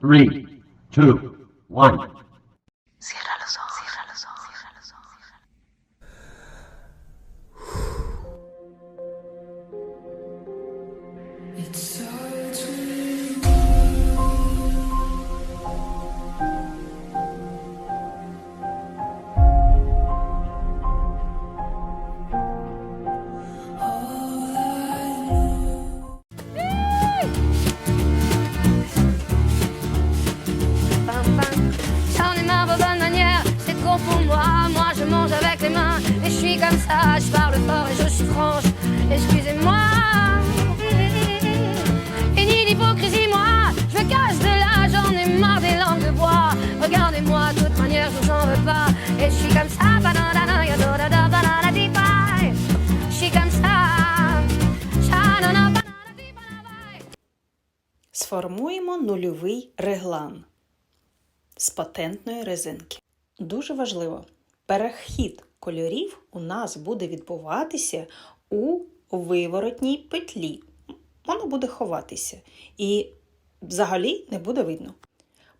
Three, two, one. manières, c'est trop pour moi. Moi je mange avec les mains, et je suis comme ça. Je parle fort et je suis franche. Excusez-moi. Et ni d'hypocrisie, moi, je me cache de là. J'en ai marre des langues de bois. Regardez-moi, de toute manière, je vous en veux pas. Et je suis comme ça. banana, ya do da da, banana, di, bye. Je suis comme ça. Sha-na-na, banana, di, banana, bye. Сформуємо нульовий реглан з патентної резинки. Дуже важливо, перехід кольорів у нас буде відбуватися у виворотній петлі. Воно буде ховатися і взагалі не буде видно.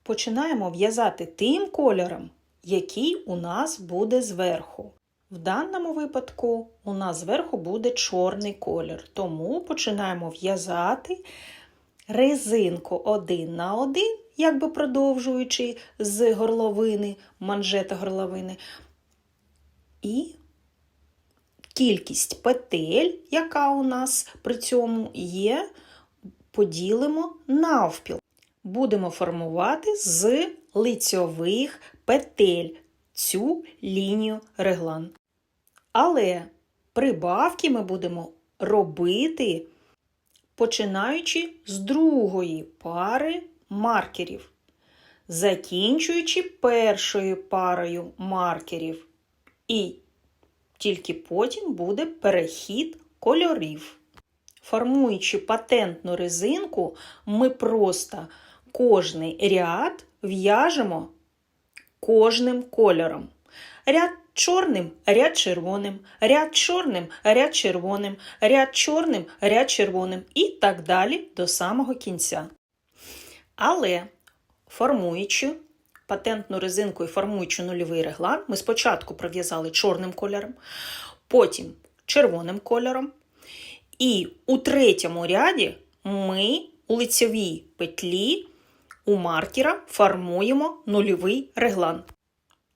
Починаємо в'язати тим кольором, який у нас буде зверху. В даному випадку у нас зверху буде чорний колір, тому починаємо в'язати резинку один на один, якби продовжуючи з горловини, манжета горловини. І кількість петель, яка у нас при цьому є, поділимо навпіл. Будемо формувати з лицьових петель цю лінію реглан. Але прибавки ми будемо робити починаючи з другої пари маркерів, закінчуючи першою парою маркерів. І тільки потім буде перехід кольорів. Формуючи патентну резинку, ми просто кожний ряд в'яжемо кожним кольором. Ряд чорним, ряд червоним, ряд чорним, ряд червоним, ряд чорним, ряд червоним і так далі до самого кінця. Але формуючи патентну резинку і формуючи нульовий реглан, ми спочатку пров'язали чорним кольором, потім червоним кольором. І у третьому ряді ми у лицевій петлі у маркера формуємо нульовий реглан.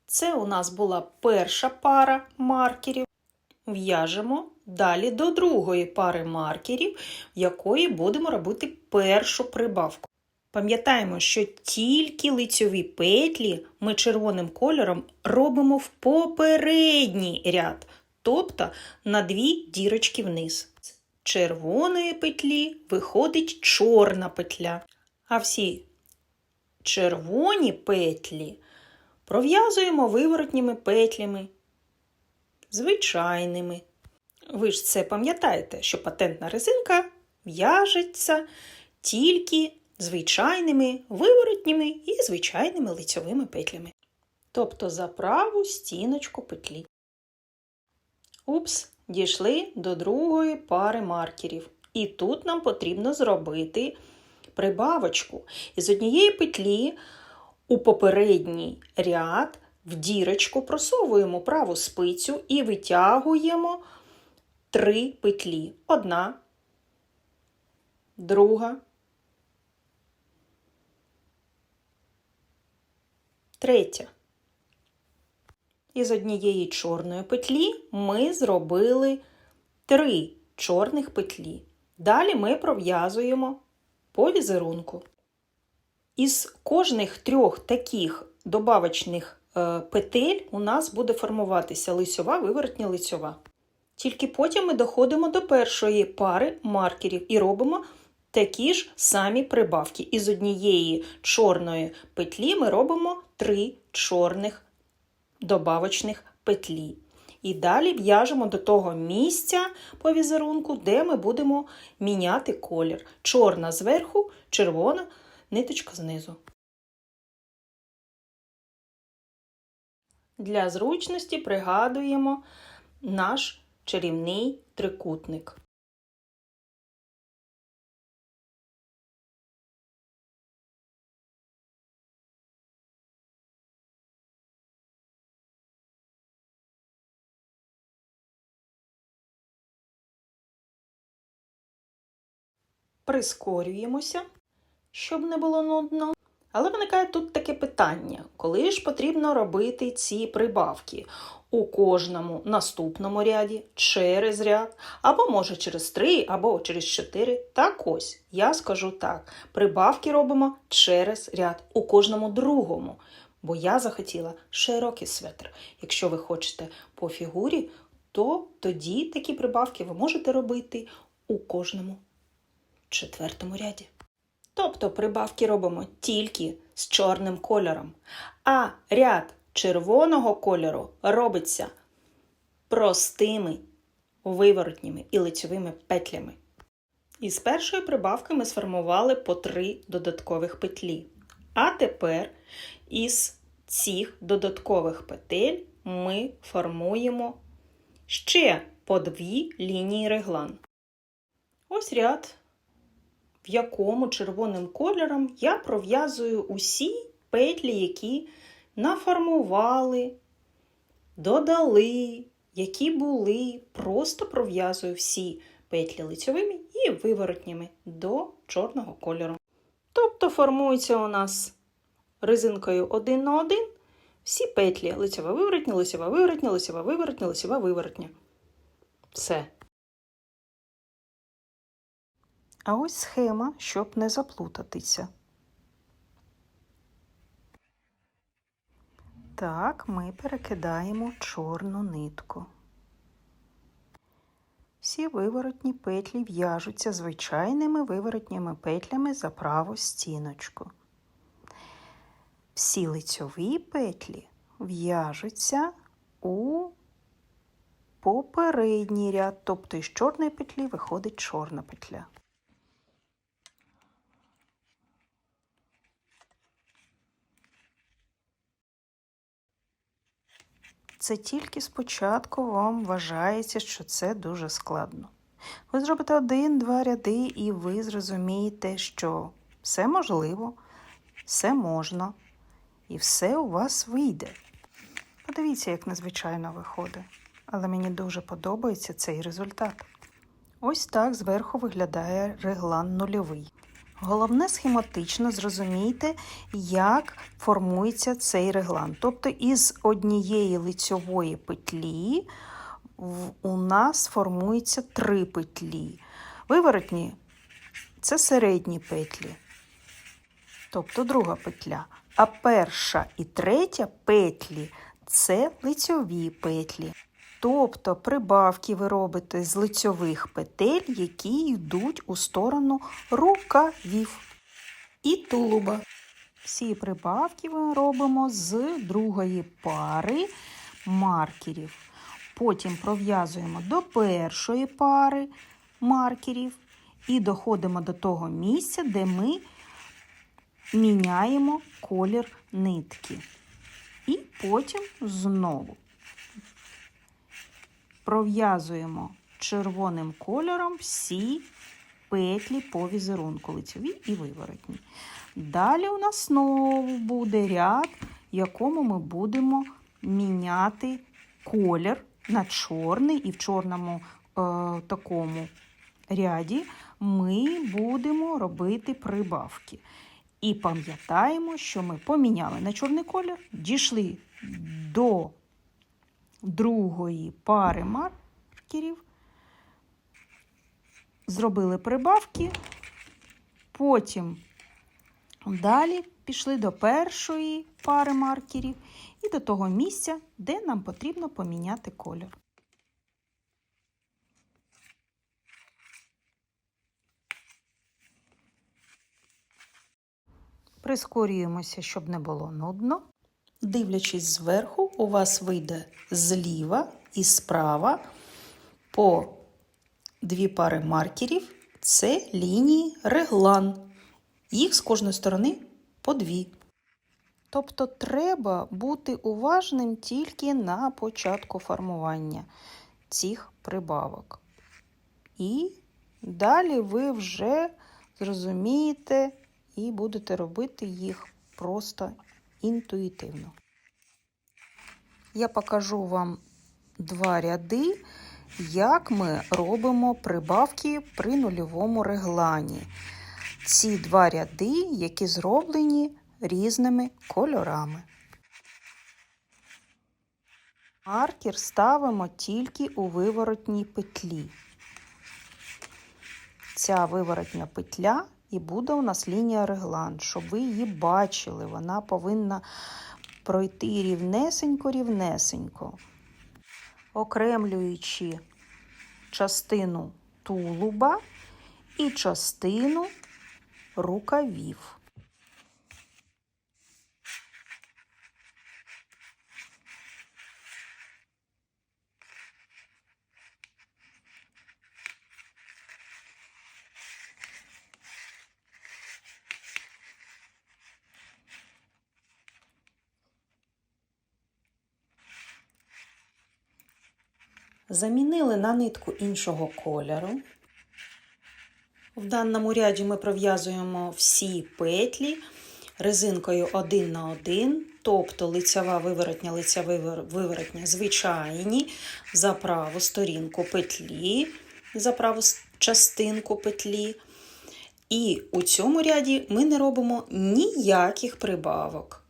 Це у нас була перша пара маркерів. В'яжемо далі до другої пари маркерів, в якої будемо робити першу прибавку. Пам'ятаємо, що тільки лицьові петлі ми червоним кольором робимо в попередній ряд, тобто на дві дірочки вниз. З червоної петлі виходить чорна петля, а всі червоні петлі пров'язуємо виворотніми петлями, звичайними. Ви ж це пам'ятаєте, що патентна резинка в'яжеться тільки звичайними виворотніми і звичайними лицьовими петлями. Тобто за праву стіночку петлі. Упс, дійшли до другої пари маркерів. І тут нам потрібно зробити прибавочку. Із однієї петлі у попередній ряд в дірочку просовуємо праву спицю і витягуємо три петлі. Одна, друга, третя. Із однієї чорної петлі ми зробили три чорних петлі. Далі ми пров'язуємо по візерунку. Із кожних трьох таких добавочних е, петель у нас буде формуватися лицьова, виворотня лицьова. Тільки потім ми доходимо до першої пари маркерів і робимо такі ж самі прибавки. Із однієї чорної петлі ми робимо три чорних добавочних петлі. І далі в'яжемо до того місця по візерунку, де ми будемо міняти колір. Чорна зверху, червона ниточка знизу. Для зручності пригадуємо наш чарівний трикутник. Прискорюємося, щоб не було нудно. Але виникає тут таке питання: коли ж потрібно робити ці прибавки? У кожному наступному ряді, через ряд, або може через три, або через чотири. Так ось, я скажу так: прибавки робимо через ряд у кожному другому. Бо я захотіла широкий светр. Якщо ви хочете по фігурі, то тоді такі прибавки ви можете робити у кожному четвертому ряді. Тобто прибавки робимо тільки з чорним кольором, а ряд червоного кольору робиться простими виворотніми і лицьовими петлями. Із першої прибавки ми сформували по три додаткових петлі. А тепер із цих додаткових петель ми формуємо ще по дві лінії реглан. Ось ряд в якому червоним кольором я пров'язую усі петлі, які наформували, додали, які були, просто пров'язую всі петлі лицьовими і виворотніми до чорного кольору. Тобто формується у нас резинкою один на один всі петлі лицьова виворотня, лицьова виворотня, лицьова виворотня, лицьова виворотня. Все. А ось схема, щоб не заплутатися. Так, ми перекидаємо чорну нитку. Всі виворотні петлі в'яжуться звичайними виворотніми петлями за праву стіночку. Всі лицьові петлі в'яжуться у попередній ряд, тобто із чорної петлі виходить чорна петля. Це тільки спочатку вам вважається, що це дуже складно. Ви зробите один-два ряди, і ви зрозумієте, що все можливо, все можна, і все у вас вийде. Подивіться, як незвичайно виходить. Але мені дуже подобається цей результат. Ось так зверху виглядає реглан нульовий. Головне схематично зрозумійте, як формується цей реглан. Тобто із однієї лицьової петлі у нас формується три петлі. Виворотні це середні петлі, тобто друга петля. А перша і третя петлі це лицьові петлі. Тобто прибавки ви робите з лицьових петель, які йдуть у сторону рукавів і тулуба. Всі прибавки ми робимо з другої пари маркерів. Потім пров'язуємо до першої пари маркерів і доходимо до того місця, де ми міняємо колір нитки. І потім знову пров'язуємо червоним кольором всі петлі по візерунку лицеві і виворотні. Далі у нас знову буде ряд, в якому ми будемо міняти колір на чорний, і в чорному е, такому ряді ми будемо робити прибавки. І пам'ятаємо, що ми поміняли на чорний колір, дійшли до другої пари маркерів, зробили прибавки, потім далі пішли до першої пари маркерів і до того місця, де нам потрібно поміняти колір. Прискорюємося, щоб не було нудно. Дивлячись зверху, у вас вийде зліва і справа по дві пари маркерів. Це лінії реглан. Їх з кожної сторони по дві. Тобто треба бути уважним тільки на початку формування цих прибавок. І далі ви вже зрозумієте і будете робити їх просто інтуїтивно. Я покажу вам два ряди, як ми робимо прибавки при нульовому реглані. Ці два ряди, які зроблені різними кольорами. Маркер ставимо тільки у виворотній петлі. Ця виворотня петля і буде у нас лінія реглан, щоб ви її бачили. Вона повинна пройти рівнесенько-рівнесенько, окремлюючи частину тулуба і частину рукавів. Замінили на нитку іншого кольору. В даному ряді ми пров'язуємо всі петлі резинкою 1 на 1, тобто лицьова виворотня, лицьова виворотня звичайні за праву сторінку петлі, за праву частинку петлі. І у цьому ряді ми не робимо ніяких прибавок.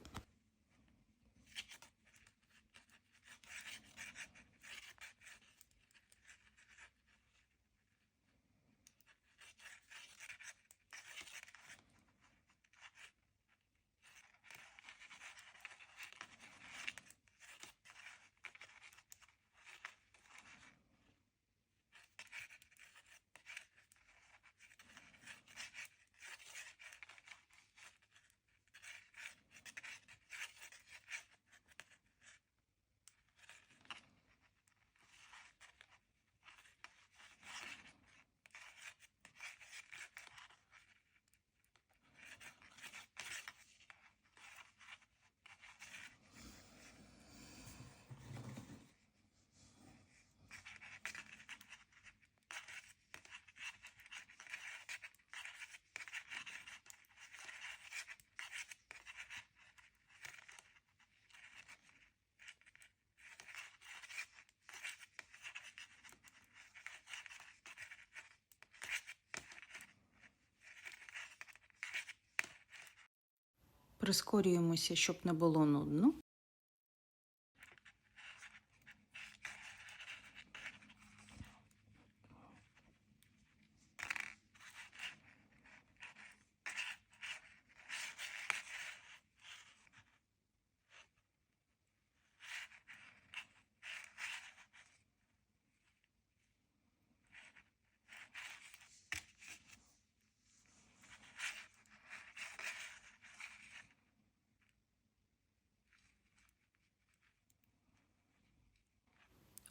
Прискорюємося, щоб не було нудно.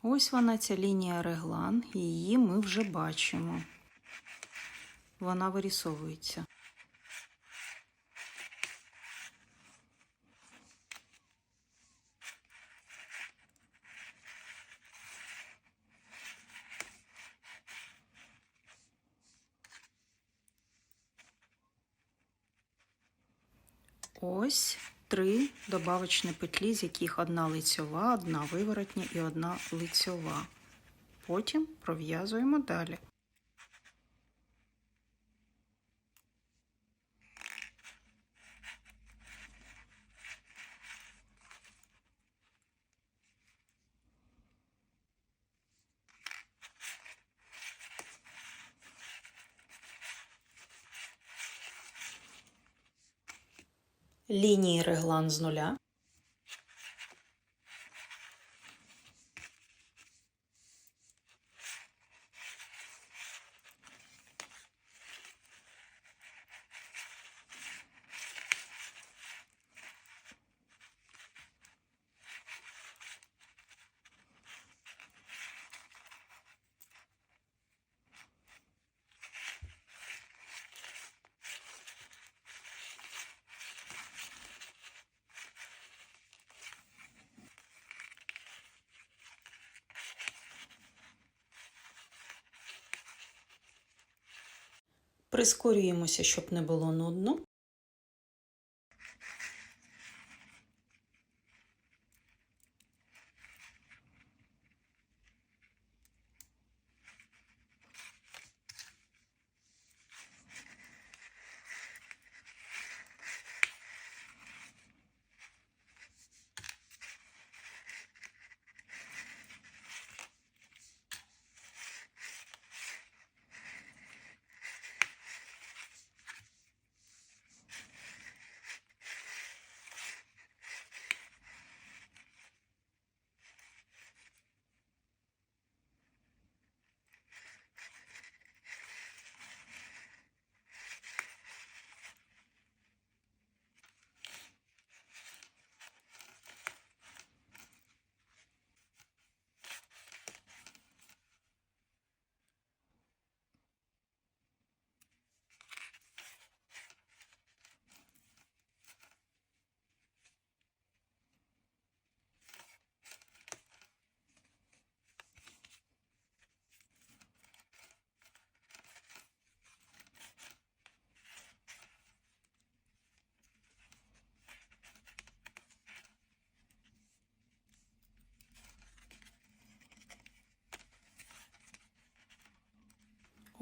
Ось вона, ця лінія реглан, і її ми вже бачимо. Вона вирісовується. Ось три добавочні петлі, з яких одна лицьова, одна виворотня і одна лицьова. Потім пров'язуємо далі. Лінії реглан з нуля. Прискорюємося, щоб не було нудно.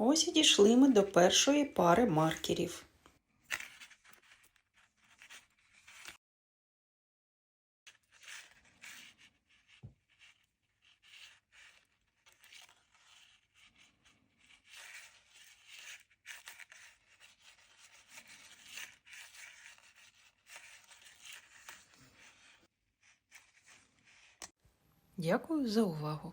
Ось і дійшли ми до першої пари маркерів. Дякую за увагу!